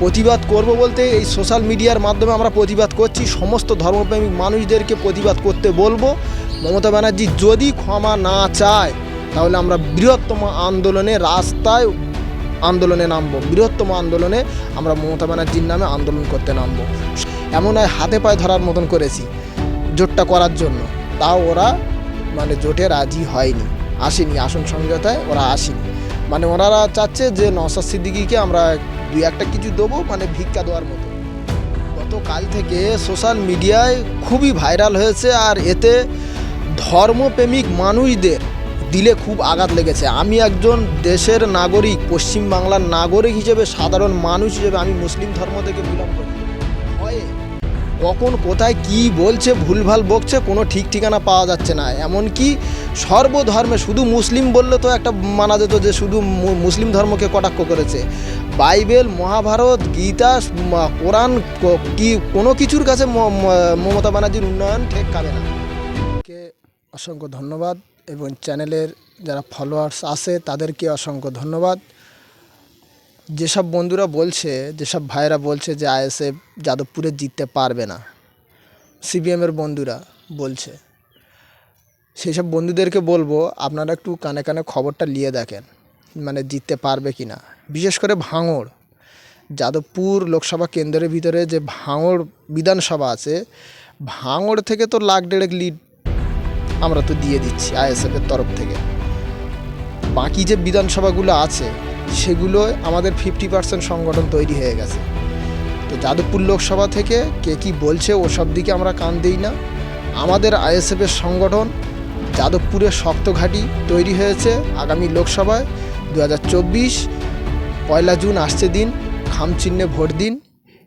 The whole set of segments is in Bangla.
প্রতিবাদ করব বলতে এই সোশ্যাল মিডিয়ার মাধ্যমে আমরা প্রতিবাদ করছি, সমস্ত ধর্মপ্রেমিক মানুষদেরকে প্রতিবাদ করতে বলব। মমতা ব্যানার্জি যদি ক্ষমা না চায়, তাহলে আমরা বৃহত্তম আন্দোলনে রাস্তায় আন্দোলনে নামবো। বৃহত্তম আন্দোলনে আমরা মমতা ব্যানার্জির নামে আন্দোলন করতে নামবো। এমন হয় হাতে পায়ে ধরার মতন করেছি, জোটটা করার জন্য। তাও ওরা মানে জোটে রাজি হয়নি, আসেনি। আসন সমঝোতায় ওরা আসেনি। মানে ওনারা চাচ্ছে যে নসাদ সিদ্দিকিকে আমরা দুই একটা কিছু দেবো মানে ভিক্ষা দেওয়ার মতো। গতকাল থেকে সোশ্যাল মিডিয়ায় খুবই ভাইরাল হয়েছে আর এতে ধর্মপ্রেমিক মানুষদের দিলে খুব আঘাত লেগেছে। আমি একজন দেশের নাগরিক, পশ্চিমবাংলার নাগরিক হিসেবে, সাধারণ মানুষ হিসেবে আমি মুসলিম ধর্ম থেকে বিলম্ব করি। কখন, কোথায়, কি বলছে, ভুলভাল বকছে, কোনো ঠিক ঠিকানা পাওয়া যাচ্ছে না। এমনকি সর্বধর্মে শুধু মুসলিম বললে তো একটা মানা যেত যে শুধু মুসলিম ধর্মকে কটাক্ষ করেছে। বাইবেল, মহাভারত, গীতা কোরআন, কি কোনো কিছুর কাছে মমতা ব্যানার্জির উন্নয়ন ঠেক খাবে না। অসংখ্য ধন্যবাদ এবং চ্যানেলের যারা ফলোয়ার্স আছে তাদেরকে অসংখ্য ধন্যবাদ। যেসব বন্ধুরা বলছে, যেসব ভাইরা বলছে যে আইএসএফ যাদবপুরে জিততে পারবে না সিপিএমের বন্ধুরা বলছে। সেই সব বন্ধুদেরকে বলব, আপনারা একটু কানে কানে খবরটা নিয়ে দেখেন মানে জিততে পারবে কি না বিশেষ করে ভাঙড়। যাদবপুর লোকসভা কেন্দ্রের ভিতরে যে ভাঙড় বিধানসভা আছে, ভাঙড় থেকে তো লাখ দেড়েক লিড আমরা তো দিয়ে দিচ্ছি আইএসএফের তরফ থেকে। বাকি যে বিধানসভাগুলো আছে সেগুলো আমাদের ফিফটি পার্সেন্ট সংগঠন তৈরি হয়ে গেছে। তো যাদবপুর লোকসভা থেকে কে কি বলছে ওসব দিকে আমরা কান দিই না। আমাদের আইএসএফের সংগঠন যাদবপুরের শক্ত ঘাঁটি তৈরি হয়েছে আগামী লোকসভায়। দু হাজার চব্বিশ পয়লা জুন আসছে দিন খামচিহ্নে ভোট দিন।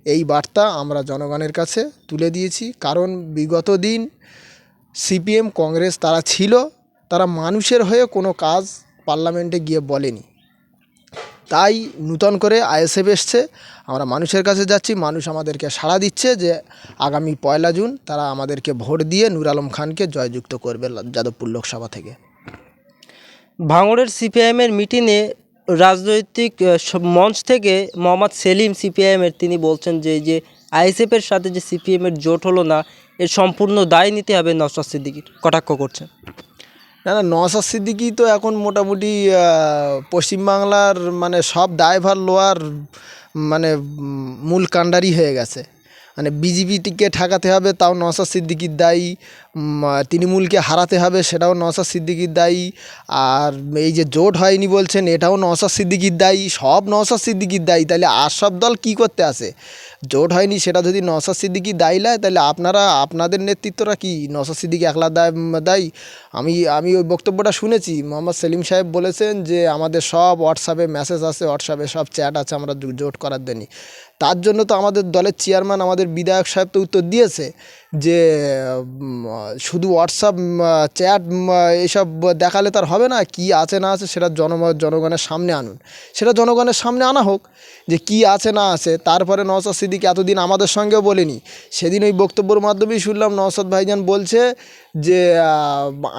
এই বার্তা আমরা জনগণের কাছে তুলে দিয়েছি। কারণ বিগত দিন সিপিএম, কংগ্রেস তারা ছিল, তারা মানুষের হয়ে কোনো কাজ পার্লামেন্টে গিয়ে বলেনি। তাই নূতন করে আইএসএফ এসছে। আমরা মানুষের কাছে যাচ্ছি, মানুষ আমাদেরকে সাড়া দিচ্ছে যে আগামী পয়লা জুন তারা আমাদেরকে ভোট দিয়ে নূর আলম খানকে জয়যুক্ত করবে যাদবপুর লোকসভা থেকে। ভাঙড়ের সিপিআইএমের মিটিংয়ে রাজনৈতিক মঞ্চ থেকে মোহাম্মদ সেলিম সিপিআইএমের তিনি বলছেন যে যে আইএসএফের সাথে যে সিপিএমের জোট হলো না, এর সম্পূর্ণ দায় নিতে হবে নসরাত সিদ্দিকির, কটাক্ষ করছেন। না না নওসাদ সিদ্দিকি তো এখন মোটামুটি পশ্চিমবাংলার মানে সব দায়ভার লোয়ার মানে মূল কাণ্ডারি হয়ে গেছে। মানে বিজেপিকে ঠেকাতে হবে, তাও নওসাদ সিদ্দিকির দায়ী। তৃণমূলকে হারাতে হবে, সেটাও নওসাদ সিদ্দিকির দায়ী। আর এই যে জোট হয়নি বলছেন, এটাও নওসাদ সিদ্দিকির দায়ী, সব নওসাদ সিদ্দিকির দায়ী। তাহলে আর সব দল কী করতে আসে? জোট হয়নি, সেটা যদি নওসাদ সিদ্দিকি দায়ী নেয় তাহলে আপনারা, আপনাদের নেতৃত্বরা কি? নওসাদ সিদ্দিকি একলা দায়, দায়ী? আমি আমি ওই বক্তব্যটা শুনেছি। মোহাম্মদ সেলিম সাহেব বলেছেন যে, আমাদের সব হোয়াটসঅ্যাপে মেসেজ আছে হোয়াটসঅ্যাপে সব চ্যাট আছে, আমরা জোট করার দেনি তার জন্য তো আমাদের দলের চেয়ারম্যান আমাদের বিধায়ক সাহেব তো উত্তর দিয়েছে যে শুধু হোয়াটসঅ্যাপ চ্যাট এসব দেখালে তার হবে না, কি আছে না আছে সেটা জন, জনগণের সামনে আনুন। সেটা জনগণের সামনে আনা হোক, যে কি আছে না আছে। তারপরে নওসাদ সিদ্দিকি এতদিন আমাদের সঙ্গেও বলেনি। সেদিন ওই বক্তব্যের মাধ্যমেই শুনলাম নওসাদ ভাইজান বলছে যে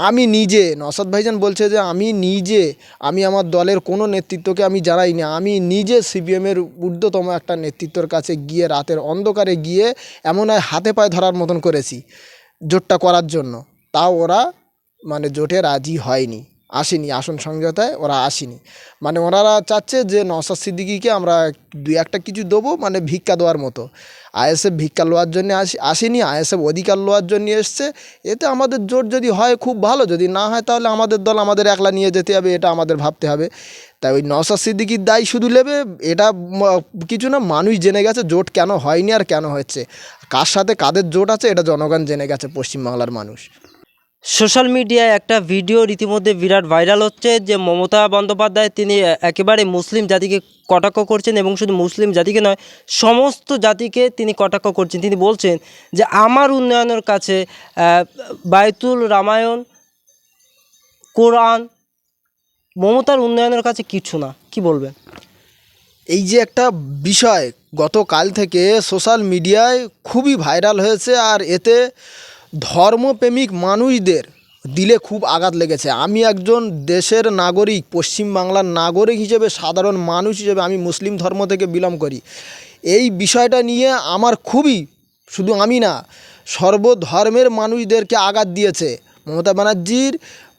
আমি নিজে নওসাদ ভাইজান বলছে যে, আমি নিজে, আমি আমার দলের কোনো নেতৃত্বকে আমি জানাই না আমি নিজে সিপিএমের ঊর্ধ্বতম একটা নেতৃত্বর কাছে গিয়ে রাতের অন্ধকারে গিয়ে এমন হয় হাতে পায়ে ধরার মতন করেছি, জোটটা করার জন্য। তাও ওরা মানে জোটে রাজি হয়নি, আসেনি আসন সমঝোতায় ওরা আসেনি। মানে ওনারা চাচ্ছে যে নওসাদ সিদ্দিকিকে আমরা দুই একটা কিছু দেবো মানে ভিক্ষা দেওয়ার মতো। আইএসএফ ভিক্ষা লোয়ার জন্য আসি, আসেনি, আইএসএফ অধিকার লোয়ার জন্য এসছে। এতে আমাদের জোট যদি হয়, খুব ভালো। যদি না হয়, তাহলে আমাদের দল আমাদের একলা নিয়ে যেতে হবে, এটা আমাদের ভাবতে হবে। তাই ওই নওসাদ সিদ্দিকির দায় শুধু নেবে, এটা কিছু না, মানুষ জেনে গেছে জোট কেন হয়নি আর কেন হচ্ছে। কার সাথে কাদের জোট আছে, এটা জনগণ জেনে গেছে, পশ্চিমবাংলার মানুষ। সোশ্যাল মিডিয়ায় একটা ভিডিও রীতিমধ্যে বিরাট ভাইরাল হচ্ছে যে মমতা বন্দ্যোপাধ্যায় তিনি একেবারে মুসলিম জাতিকে কটাক্ষ করছেন এবং শুধু মুসলিম জাতিকে নয়, সমস্ত জাতিকে তিনি কটাক্ষ করছেন। তিনি বলছেন যে আমার উন্নয়নের কাছে বায়তুল রামায়ণ, কোরআন, মমতার উন্নয়নের কাছে কিছু না। কি বলবেন? এই যে একটা বিষয় গতকাল থেকে সোশ্যাল মিডিয়ায় খুবই ভাইরাল হয়েছে আর এতে ধর্মপ্রেমিক মানুষদের দিলে খুব আঘাত লেগেছে। আমি একজন দেশের নাগরিক, পশ্চিমবাংলার নাগরিক হিসেবে, সাধারণ মানুষ হিসেবে আমি মুসলিম ধর্ম থেকে বিলং করি। এই বিষয়টা নিয়ে আমার খুবই, শুধু আমি না, সর্বধর্মের মানুষদেরকে আঘাত দিয়েছে। মমতা ব্যানার্জির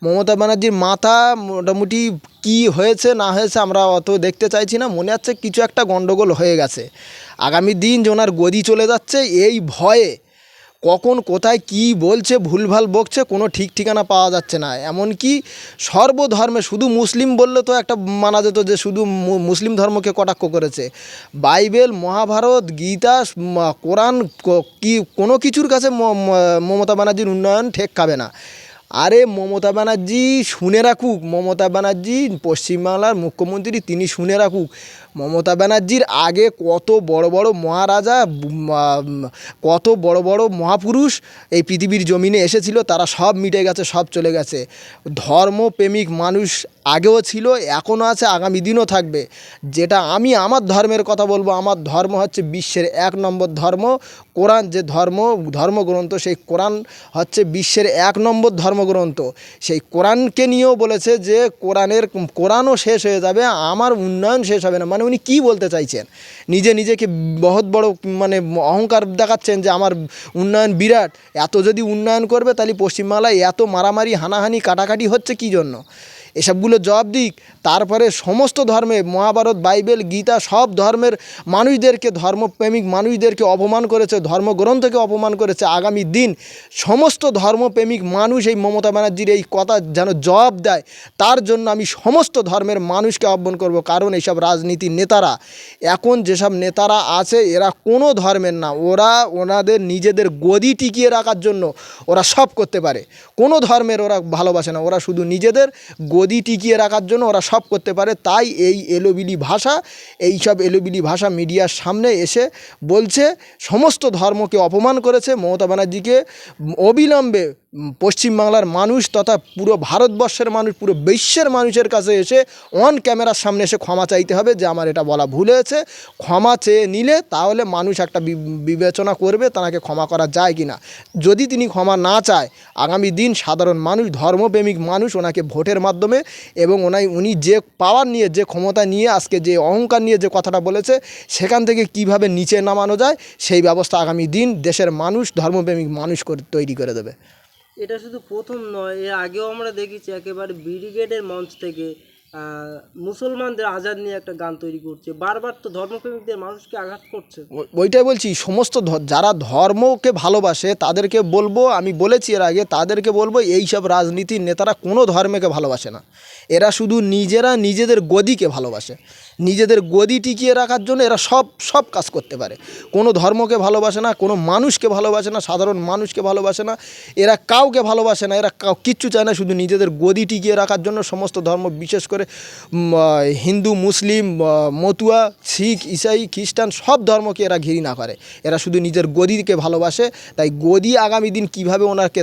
মমতা ব্যানার্জির মাথা মোটামুটি কি হয়েছে, না হয়েছে আমরা অত দেখতে চাইছি না। মনে হচ্ছে কিছু একটা গণ্ডগোল হয়ে গেছে। আগামী দিন যে ওনার গদি চলে যাচ্ছে, এই ভয়ে কখন, কোথায়, কি বলছে, ভুলভাল বকছে, কোনো ঠিক ঠিকানা পাওয়া যাচ্ছে না। এমনকি সর্বধর্মে শুধু মুসলিম বললে তো একটা মানা যেত যে শুধু মুসলিম ধর্মকে কটাক্ষ করেছে। বাইবেল, মহাভারত, গীতা কোরআন, কি কোনো কিছুর কাছে মমতা ব্যানার্জির উন্নয়ন ঠেক খাবে না। আরে মমতা ব্যানার্জি শুনে রাখুক, মমতা ব্যানার্জি পশ্চিমবাংলার মুখ্যমন্ত্রী তিনি শুনে রাখুক। মমতা ব্যানার্জির আগে কত বড় বড় মহারাজা কত বড় বড় মহাপুরুষ এই পৃথিবীর জমিনে এসেছিল, তারা সব মিটে গেছে, সব চলে গেছে। ধর্মপ্রেমিক মানুষ আগেও ছিল, এখনও আছে, আগামী দিনও থাকবে। যেটা আমি আমার ধর্মের কথা বলব, আমার ধর্ম হচ্ছে বিশ্বের এক নম্বর ধর্ম। কোরআন যে ধর্ম, ধর্মগ্রন্থ, সেই কোরআন হচ্ছে বিশ্বের এক নম্বর ধর্মগ্রন্থ। সেই কোরআনকে নিয়েও বলেছে যে, কোরআনের, কোরআনও শেষ হয়ে যাবে, আমার উন্নয়ন শেষ হবে না। মানে উনি কি বলতে চাইছেন? নিজে নিজেকে বহৎ বড় মানে অহংকার দেখাচ্ছেন যে আমার উন্নয়ন বিরাট। এত যদি উন্নয়ন করবে তাহলে পশ্চিমবাংলায় এত মারামারি, হানাহানি, কাটাকাটি হচ্ছে কী জন্য? এসবগুলো জবাব দিক। তারপরে সমস্ত ধর্মে, মহাভারত, বাইবেল, গীতা সব ধর্মের মানুষদেরকে, ধর্মপ্রেমিক মানুষদেরকে অপমান করেছে, ধর্মগ্রন্থকে অপমান করেছে আগামী দিন। সমস্ত ধর্মপ্রেমিক মানুষ এই মমতা ব্যানার্জির এই কথা যেন জবাব দেয়, তার জন্য আমি সমস্ত ধর্মের মানুষকে আহ্বান করব, কারণ এইসব রাজনীতির নেতারা। এখন যেসব নেতারা আছে, এরা কোনো ধর্মের না। ওরা ওনাদের নিজেদের গদি টিকিয়ে রাখার জন্য ওরা সব করতে পারে। কোনো ধর্মের ওরা ভালোবাসে না। ওরা শুধু নিজেদের গদি টিকিয়ে রাখার জন্য ওরা সব করতে পারে। তাই এই এলোবিলি ভাষা এই সব এলোবিলি ভাষা মিডিয়ার সামনে এসে বলছে, সমস্ত ধর্মকে অপমান করেছে মমতা ব্যানার্জিকে। অবিলম্বে পশ্চিমবাংলার মানুষ তথা পুরো ভারতবর্ষের মানুষ, পুরো বিশ্বের মানুষের কাছে এসে অন ক্যামেরার সামনে এসে ক্ষমা চাইতে হবে যে আমার এটা বলা ভুল হয়েছে। ক্ষমা চেয়ে নিলে তাহলে মানুষ একটা বিবেচনা করবে তাকে ক্ষমা করা যায় কি না যদি তিনি ক্ষমা না চায়, আগামী দিন সাধারণ মানুষ, ধর্মপ্রেমিক মানুষ ওনাকে ভোটের মাধ্যমে এবং ওনাই, উনি যে পাওয়ার নিয়ে, যে ক্ষমতা নিয়ে আজকে যে অহংকার নিয়ে যে কথাটা বলেছে, সেখান থেকে কীভাবে নিচে নামানো যায়, সেই ব্যবস্থা আগামী দিন দেশের মানুষ, ধর্মপ্রেমিক মানুষ তৈরি করে দেবে। এটা শুধু প্রথম নয়, এর আগেও আমরা দেখেছি একেবারে ব্রিগেডের মঞ্চ থেকে মুসলমানদের আজাদ নিয়ে একটা গান তৈরি করছে। বারবার তো ধর্মপ্রেমিকদের মানুষকে আঘাত করছে। ওইটাই বলছি, সমস্ত যারা ধর্মকে ভালোবাসে, তাদেরকে বলব, আমি বলেছি এর আগে, তাদেরকে বলব, এই সব রাজনীতির নেতারা কোনো ধর্মকে ভালোবাসে না। এরা শুধু নিজেরা নিজেদের গদিকে ভালোবাসে। নিজেদের গদি টিকিয়ে রাখার জন্য এরা সব সব কাজ করতে পারে। কোনো ধর্মকে ভালোবাসে না, কোনো মানুষকে ভালোবাসে না, সাধারণ মানুষকে ভালোবাসে না, এরা কাউকে ভালোবাসে না, এরা কাউ, কিচ্ছু চায় না, শুধু নিজেদের গদি টিকিয়ে রাখার জন্য সমস্ত ধর্ম, বিশেষ করে হিন্দু, মুসলিম মতুয়া, শিখ, ইসাই, খ্রিস্টান, সব ধর্মকে এরা ঘৃণা করে। এরা শুধু নিজের গদিকে ভালোবাসে, তাই গদি আগামী দিন কীভাবে ওনাকে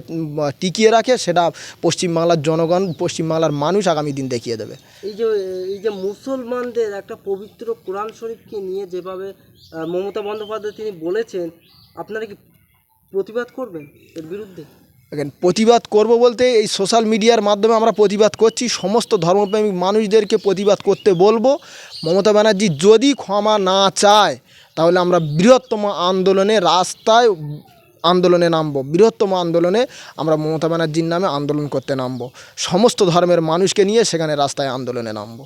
টিকিয়ে রাখে, সেটা পশ্চিমবাংলার জনগণ, পশ্চিমবাংলার মানুষ আগামী দিন দেখিয়ে দেবে। এই যে এই যে মুসলমানদের একটা পবিত্র কোরআন শরীফকে নিয়ে যেভাবে মমতা বন্দ্যোপাধ্যায় তিনি বলেছেন, আপনারা কি প্রতিবাদ করবেন এর বিরুদ্ধে? দেখেন, প্রতিবাদ করব বলতে এই সোশ্যাল মিডিয়ার মাধ্যমে আমরা প্রতিবাদ করছি, সমস্ত ধর্মপ্রেমিক মানুষদেরকে প্রতিবাদ করতে বলব। মমতা ব্যানার্জি যদি ক্ষমা না চায়, তাহলে আমরা বৃহত্তম আন্দোলনে রাস্তায় আন্দোলনে নামবো, বৃহত্তম আন্দোলনে আমরা মমতা ব্যানার্জির নামে আন্দোলন করতে নামবো। সমস্ত ধর্মের মানুষকে নিয়ে সেখানে রাস্তায় আন্দোলনে নামবো।